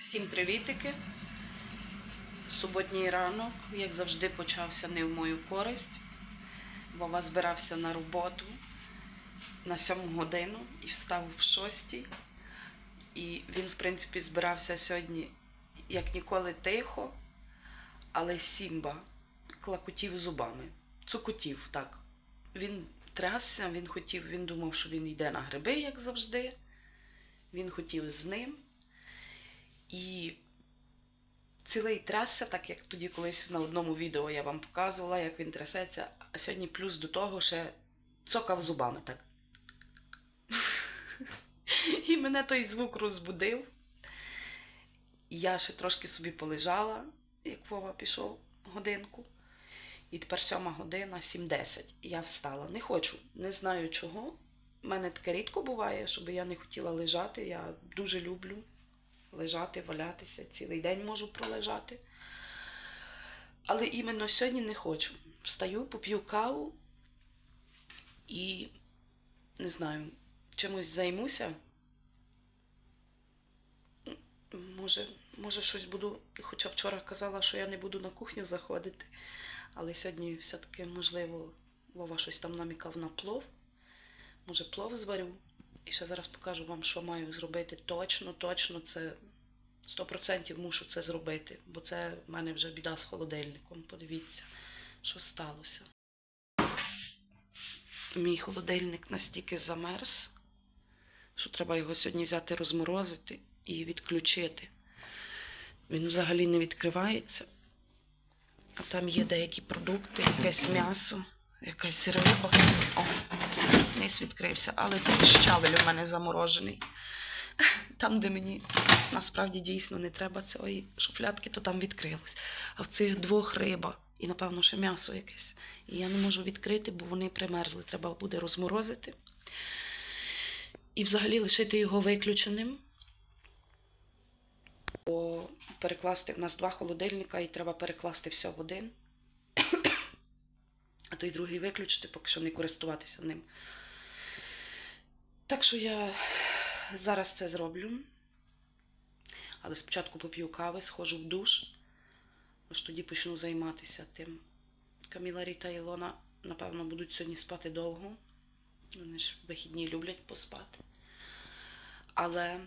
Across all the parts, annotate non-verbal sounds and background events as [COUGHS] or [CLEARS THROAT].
Всім привітики. Суботній ранок, як завжди, почався не в мою користь. Вова збирався на роботу на сьому годину і встав в шостій. І він, в принципі, збирався сьогодні, як ніколи, тихо, але Сімба клакотів зубами. Цукотів, так. Він трясся, він хотів, він думав, що він йде на гриби, як завжди. Він хотів з ним. І цілий трясся, так як тоді колись на одному відео я вам показувала, як він трясеться. А сьогодні плюс до того ще цокав зубами так. І мене той звук розбудив. Я ще трошки собі полежала, як Вова пішов годинку. І тепер сьома година, 7.10. І я встала. Не хочу, не знаю чого. У мене таке рідко буває, щоб я не хотіла лежати. Я дуже люблю лежати, валятися. Цілий день можу пролежати. Але іменно сьогодні не хочу. Встаю, поп'ю каву і не знаю, чимось займуся. Може, може, щось буду. Хоча вчора казала, що я не буду на кухню заходити. Але сьогодні все-таки, можливо, Вова щось там намікав на плов. Може, плов зварю. І ще зараз покажу вам, що маю зробити точно, точно це 100% мушу це зробити, бо це в мене вже біда з холодильником. Подивіться, що сталося. Мій холодильник настільки замерз, що треба його сьогодні взяти розморозити і відключити. Він взагалі не відкривається. А там є деякі продукти, якесь м'ясо, якась риба. О, низ відкрився, але тут щавель у мене заморожений. Там, де мені насправді дійсно не треба цієї шуфлятки, то там відкрилось. А в цих двох риба і, напевно, ще м'ясо якесь. І я не можу відкрити, бо вони примерзли. Треба буде розморозити. І взагалі лишити його виключеним. Бо перекласти в нас два холодильника і треба перекласти все в один. [COUGHS] А той другий виключити, поки що не користуватися ним. Так що я зараз це зроблю. Але спочатку поп'ю кави, схожу в душ, аж тоді почну займатися тим. Каміла Ріта і Ілона, напевно, будуть сьогодні спати довго. Вони ж вихідні люблять поспати. Але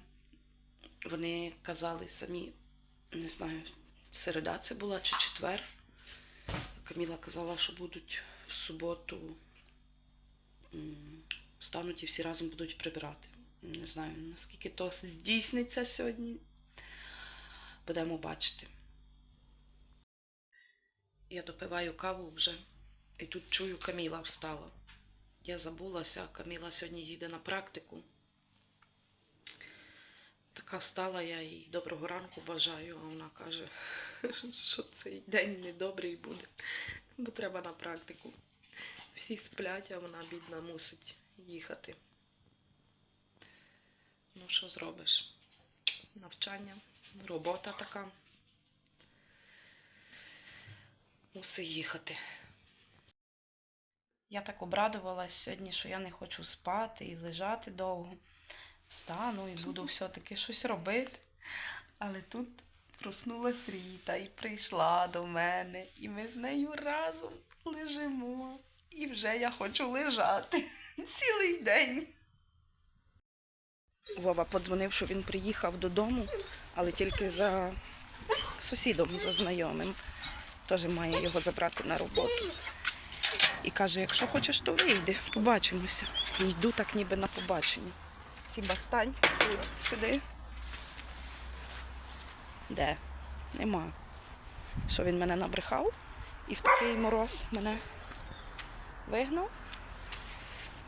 вони казали самі, не знаю, середа це була чи четвер. Каміла казала, що будуть в суботу встануть і всі разом будуть прибирати. Не знаю, наскільки то здійсниться сьогодні. Будемо бачити. Я допиваю каву вже, і тут чую, Каміла встала. Я забулася, Каміла сьогодні їде на практику. Така встала я їй доброго ранку бажаю, а вона каже, [LAUGHS] що цей день недобрий буде, бо треба на практику. Всі сплять, а вона бідна мусить їхати. Ну, що зробиш? Навчання, робота така. Мусить їхати. Я так обрадувалась сьогодні, що я не хочу спати і лежати довго. Встану і буду [LAUGHS] все-таки щось робити. Але тут проснулась Ріта і прийшла до мене, і ми з нею разом лежимо. І вже я хочу лежати цілий день. Вова подзвонив, що він приїхав додому, але тільки за сусідом, за знайомим. Теж має його забрати на роботу. І каже, якщо хочеш, то вийди, побачимося. І йду так ніби на побачення. Сімба, стань тут, сиди. Де? Нема. Що він мене набрехав і в такий мороз мене вигнав.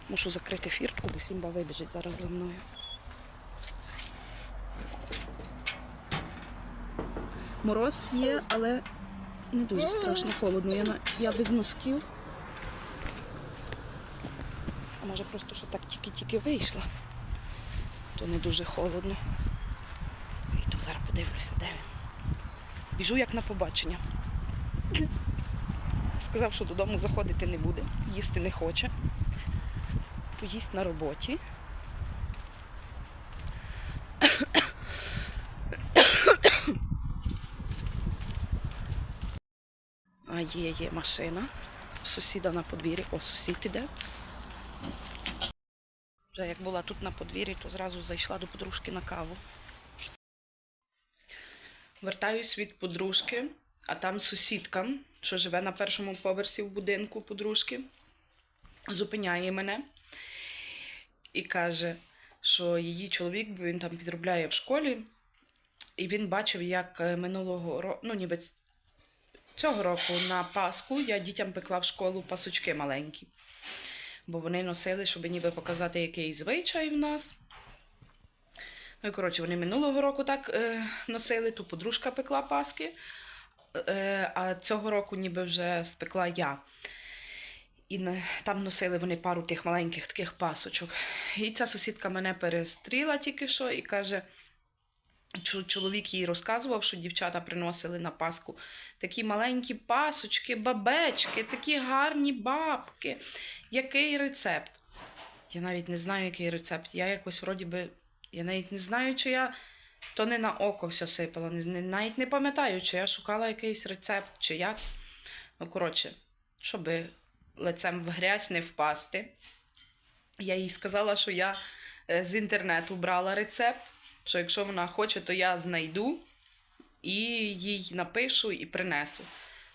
Мушу закрити фіртку, бо Сімба вибіжить зараз за мною. Мороз є, але не дуже страшно холодно. Я, я без носків. А може просто що так тільки-тільки вийшла, то не дуже холодно. Йду зараз подивлюся, де він. Біжу як на побачення. Сказав, що додому заходити не буде, їсти не хоче що їсть на роботі. А є, є машина. Сусіда на подвір'ї. О, сусід іде. Вже як була тут на подвір'ї, то зразу зайшла до подружки на каву. Вертаюсь від подружки, а там сусідка, що живе на першому поверсі в будинку подружки, зупиняє мене і каже, що її чоловік, він там підробляє в школі, і він бачив, як е, минулого року, ну ніби цього року на Пасху я дітям пекла в школу пасочки маленькі. Бо вони носили, щоб ніби показати, який звичай в нас. Ну, і, коротше, вони минулого року так е, носили, то подружка пекла паски, е, а цього року ніби вже спекла я. І там носили вони пару тих маленьких таких пасочок. І ця сусідка мене перестріла тільки що і каже, чоловік їй розказував, що дівчата приносили на Пасху такі маленькі пасочки, бабечки, такі гарні бабки. Який рецепт? Я навіть не знаю, який рецепт. Я якось вроді би. Я навіть не знаю, чи я то не на око все сипала. Навіть не пам'ятаю, чи я шукала якийсь рецепт, чи як. Ну, коротше, щоб лицем в грязь не впасти. Я їй сказала, що я е, з інтернету брала рецепт, що якщо вона хоче, то я знайду і їй напишу і принесу.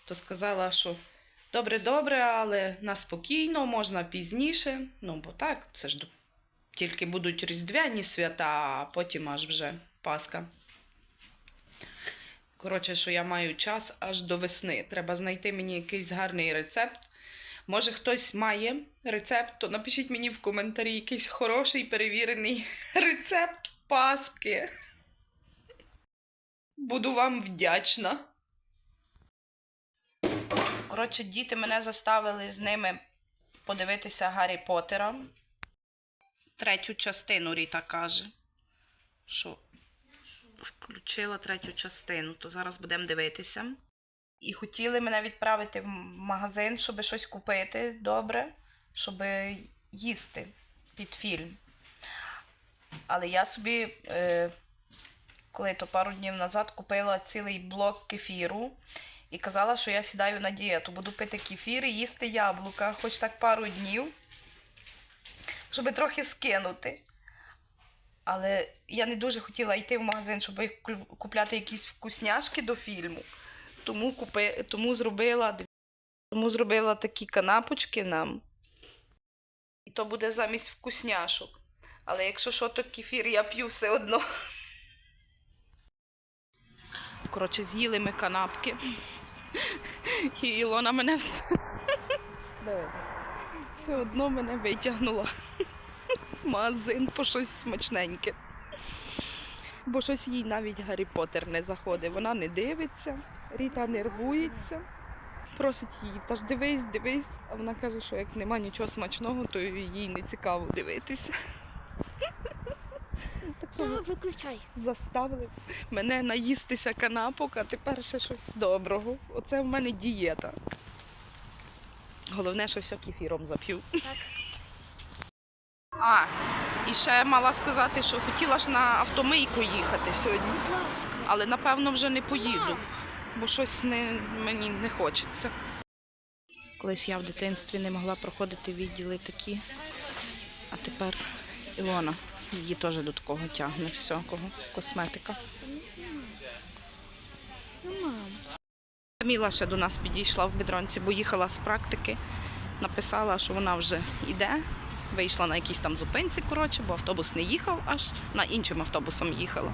То сказала, що добре, добре, але на спокійно, можна пізніше. Ну, бо так, це ж тільки будуть різдвяні свята, а потім аж вже Пасха. Коротше, що я маю час аж до весни. Треба знайти мені якийсь гарний рецепт. Може, хтось має рецепт, то напишіть мені в коментарі якийсь хороший перевірений [LAUGHS] рецепт Паски. Буду вам вдячна. Коротше, діти мене заставили з ними подивитися Гаррі Поттера. Третю частину Ріта каже, що включила третю частину, то зараз будемо дивитися. І хотіли мене відправити в магазин, щоб щось купити добре, щоб їсти під фільм. Але я собі, е, коли то пару днів назад, купила цілий блок кефіру і казала, що я сідаю на дієту, буду пити кефір і їсти яблука, хоч так пару днів, щоб трохи скинути. Але я не дуже хотіла йти в магазин, щоб купляти якісь вкусняшки до фільму. Тому, купи, тому, зробила, тому зробила такі канапочки нам. І то буде замість вкусняшок. Але якщо що, то кефір я п'ю все одно. Коротше, з'їли ми канапки. І Ілона мене все, все одно мене витягнула в магазин по щось смачненьке. Бо щось їй навіть Гаррі Поттер не заходить. Вона не дивиться, Ріта нервується. Просить її, та ж дивись, дивись. А вона каже, що як нема нічого смачного, то їй не цікаво дивитися. Та, виключай. заставили мене наїстися канапок, а тепер ще щось доброго. Оце в мене дієта. Головне, що все кефіром зап'ю. Так. А, і ще мала сказати, що хотіла ж на автомийку їхати сьогодні, Будь ласка. але напевно вже не поїду, бо щось не, мені не хочеться. Колись я в дитинстві не могла проходити відділи такі, а тепер Ілона її теж до такого тягне всякого косметика. Каміла ще до нас підійшла в бідронці, бо їхала з практики. Написала, що вона вже йде. Вийшла на якійсь там зупинці, коротше, бо автобус не їхав, аж на іншим автобусом їхала.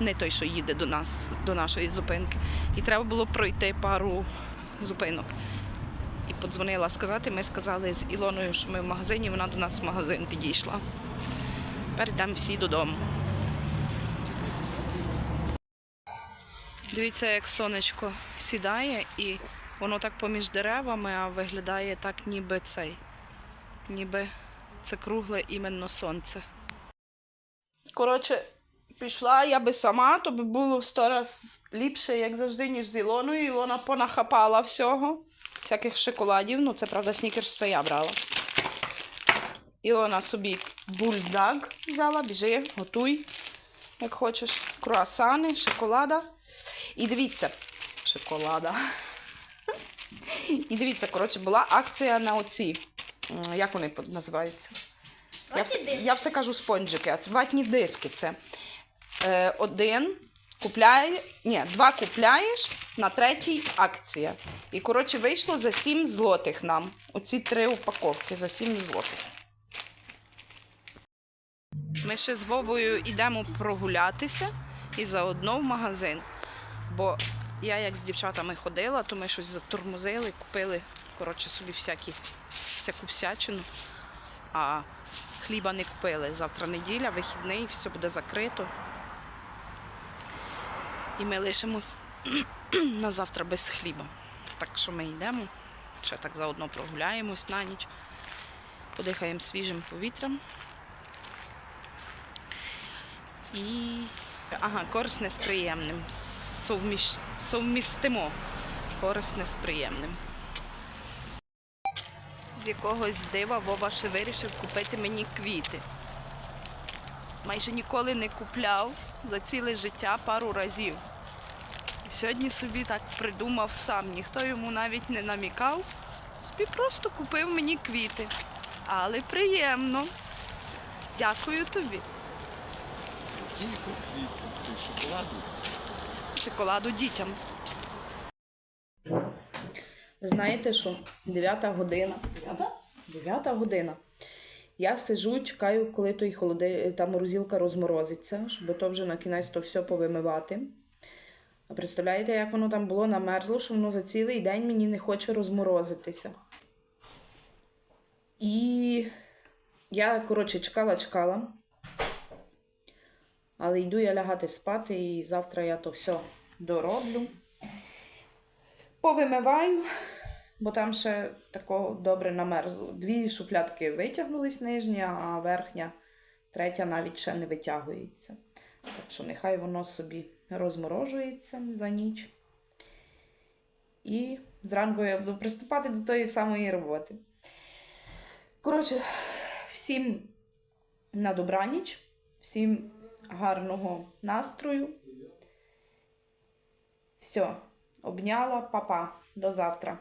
Не той, що їде до нас, до нашої зупинки. І треба було пройти пару зупинок. І подзвонила сказати. Ми сказали з Ілоною, що ми в магазині, вона до нас в магазин підійшла. Тепер всі додому. Дивіться, як сонечко сідає і воно так поміж деревами, а виглядає так, ніби цей, ніби це кругле іменно сонце. Коротше, пішла я би сама, то би було в сто раз ліпше, як завжди, ніж з Ілоною. Ілона понахапала всього, всяких шоколадів. Ну, це правда, снікерс це я брала. Ілона собі бульдог взяла, біжи, готуй, як хочеш. Круасани, шоколада. І дивіться, шоколада. [LAUGHS] І дивіться, коротше, була акція на оці. Як вони називаються? Я все, диски. я все кажу спонжики, а це ватні диски. Це е, один купляє, ні, два купляєш, на третій акція. І коротше вийшло за 7 злотих нам. Оці три упаковки за 7 злотих. Ми ще з Вовою йдемо прогулятися і заодно в магазин. Бо я як з дівчатами ходила, то ми щось затормозили, купили коротше, собі всякі, всяку всячину. А хліба не купили. Завтра неділя, вихідний, все буде закрито. І ми лишимось [CLEARS THROAT] на завтра без хліба. Так що ми йдемо. Ще так заодно прогуляємось на ніч, подихаємо свіжим повітрям. І ага, корисне з приємним. Совміш... Совмістимо корисне з приємним. З якогось дива Вова ще вирішив купити мені квіти. Майже ніколи не купляв за ціле життя пару разів. Сьогодні собі так придумав сам, ніхто йому навіть не намікав. Собі просто купив мені квіти. Але приємно. Дякую тобі. Шоколаду дітям. Знаєте, що 9 година. 9 година. Я сижу, чекаю, коли той холоди... та морозилка розморозиться, щоб то вже на кінець то все повимивати. А представляєте, як воно там було намерзло, що воно за цілий день мені не хоче розморозитися. І я, коротше, чекала, чекала. Але йду я лягати спати, і завтра я то все дороблю. Повимиваю, бо там ще тако добре намерзло. Дві шуфлядки витягнулись нижня, а верхня, третя навіть ще не витягується. Так що нехай воно собі розморожується за ніч. І зранку я буду приступати до тої самої роботи. Коротше, всім на добраніч, всім гарного настрою. Все, обняла, папа. До завтра.